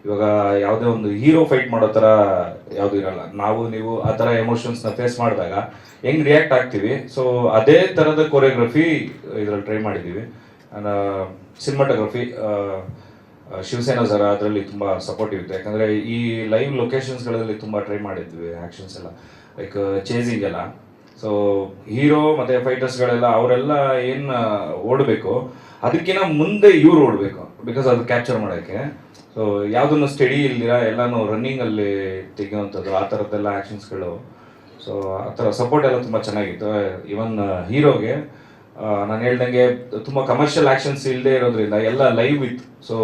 ಇವಾಗ ಯಾವುದೇ ಒಂದು ಹೀರೋ ಫೈಟ್ ಮಾಡೋ ಥರ ಯಾವುದು ಇರಲ್ಲ. ನಾವು, ನೀವು ಆ ಥರ ಎಮೋಷನ್ಸ್ನ ಫೇಸ್ ಮಾಡಿದಾಗ ಹೆಂಗ್ ರಿಯಾಕ್ಟ್ ಆಗ್ತೀವಿ? ಸೊ ಅದೇ ಥರದ ಕೊರಿಯೋಗ್ರಫಿ ಇದರಲ್ಲಿ ಟ್ರೈ ಮಾಡಿದ್ದೀವಿ. ಸಿನಿಮಾಟೋಗ್ರಫಿ ಶಿವಸೇನಾ ಸರ್ ಅದರಲ್ಲಿ ತುಂಬ ಸಪೋರ್ಟಿವ್ ಇತ್ತು. ಯಾಕಂದ್ರೆ ಈ ಲೈವ್ ಲೊಕೇಶನ್ಸ್ಗಳಲ್ಲಿ ತುಂಬಾ ಟ್ರೈ ಮಾಡಿದ್ವಿ ಆಕ್ಷನ್ಸ್ ಎಲ್ಲ. ಲೈಕ್ ಚೇಸಿಂಗ್ ಎಲ್ಲ. ಸೊ ಹೀರೋ ಮತ್ತೆ ಫೈಟರ್ಸ್ಗಳೆಲ್ಲ ಅವರೆಲ್ಲ ಏನು, ಓಡಬೇಕು ಅದಕ್ಕಿಂತ ಮುಂದೆ ಇವ್ರು ಓಡಬೇಕು. ಬಿಕಾಸ್ ಅದು ಕ್ಯಾಪ್ಚರ್ ಮಾಡೋಕ್ಕೆ. ಸೊ ಯಾವುದನ್ನು ಸ್ಟಡಿ ಇಲ್ದಿರ ಎಲ್ಲಾನು ರನ್ನಿಂಗಲ್ಲಿ ತೆಗೆಯುವಂಥದ್ದು, ಆ ಥರದ್ದೆಲ್ಲ ಆ್ಯಕ್ಷನ್ಸ್ಗಳು ಸೊ ಆ ಥರ ಸಪೋರ್ಟ್ ಎಲ್ಲ ತುಂಬ ಚೆನ್ನಾಗಿತ್ತು. ಈವನ್ ಹೀರೋಗೆ ನಾನು ಹೇಳ್ದಂಗೆ ತುಂಬ ಕಮರ್ಷಿಯಲ್ ಆ್ಯಕ್ಷನ್ಸ್ ಇಲ್ಲದೆ ಇರೋದ್ರಿಂದ ಎಲ್ಲ ಲೈವ್ ಇತ್ತು. ಸೊ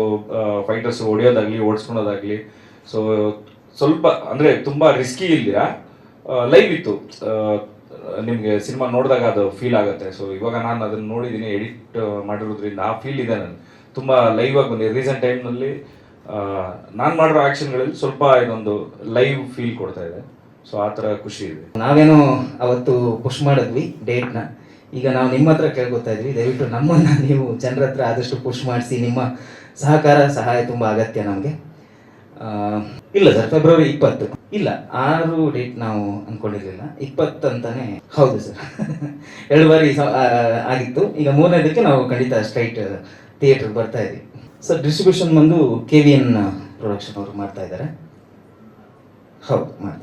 ಫೈಟರ್ಸ್ ಹೊಡೆಯೋದಾಗಲಿ ಓಡಿಸ್ಕೊಳೋದಾಗಲಿ ಸೊ ಸ್ವಲ್ಪ, ಅಂದರೆ ತುಂಬ ರಿಸ್ಕಿ ಇಲ್ದಿರ ಲೈವ್ ಇತ್ತು. ನಿಮಗೆ ಸಿನಿಮಾ ನೋಡಿದಾಗ ಅದು ಫೀಲ್ ಆಗುತ್ತೆ. ಸೊ ಇವಾಗ ನಾನು ಅದನ್ನು ನೋಡಿದ್ದೀನಿ ಎಡಿಟ್ ಮಾಡಿರೋದ್ರಿಂದ ಆ ಫೀಲ್ ಇದೆ ನನಗೆ. ತುಂಬ ಲೈವ್ ಆಗಿ ಬಂದಿದೆ. ರೀಸೆಂಟ್ ಟೈಮ್ನಲ್ಲಿ ನಾನು ಮಾಡಿರೋ ಆ್ಯಕ್ಷನ್ಗಳಲ್ಲಿ ಸ್ವಲ್ಪ ಇದೊಂದು ಲೈವ್ ಫೀಲ್ ಕೊಡ್ತಾ ಇದೆ. ಸೊ ಆ ಥರ ಖುಷಿ ಇದೆ. ನಾವೇನು ಅವತ್ತು ಪುಷ್ ಮಾಡಿದ್ವಿ ಡೇಟ್ನ ಈಗ ನಾವು ನಿಮ್ಮ ಹತ್ರ ಕೇಳ್ಕೊತಾ ಇದ್ವಿ. ದಯವಿಟ್ಟು ನಮ್ಮನ್ನ ನೀವು ಜನರ ಹತ್ರ ಆದಷ್ಟು ಪುಷ್ ಮಾಡಿಸಿ, ನಿಮ್ಮ ಸಹಕಾರ, ಸಹಾಯ ತುಂಬ ಅಗತ್ಯ ನಮಗೆ. ಇಲ್ಲ ಸರ್ ಫೆಬ್ರವರಿ ಇಪ್ಪತ್ತು. ಇಲ್ಲ, ಆರು ಡೇಟ್ ನಾವು ಅನ್ಕೊಂಡಿರ್ಲಿಲ್ಲ. ಇಪ್ಪತ್ತು ಅಂತಾನೆ ಹೌದು ಸರ್ ಎರಡು ಬಾರಿ ಆಗಿತ್ತು. ಈಗ ಮೂರನೇದಕ್ಕೆ ನಾವು ಖಂಡಿತ ಸ್ಟ್ರೈಟ್ ಥಿಯೇಟರ್ ಬರ್ತಾ ಇದೆ ಸರ್ ಡಿಸ್ಟ್ರಿಬ್ಯೂಷನ್ ಬಂದು ಕೆ ವಿ ಎನ್ ಪ್ರೊಡಕ್ಷನ್ ಅವರು ಮಾಡ್ತಾ ಇದ್ದಾರೆ. ಹೌದು, ಮಾಡ್ತಾರೆ.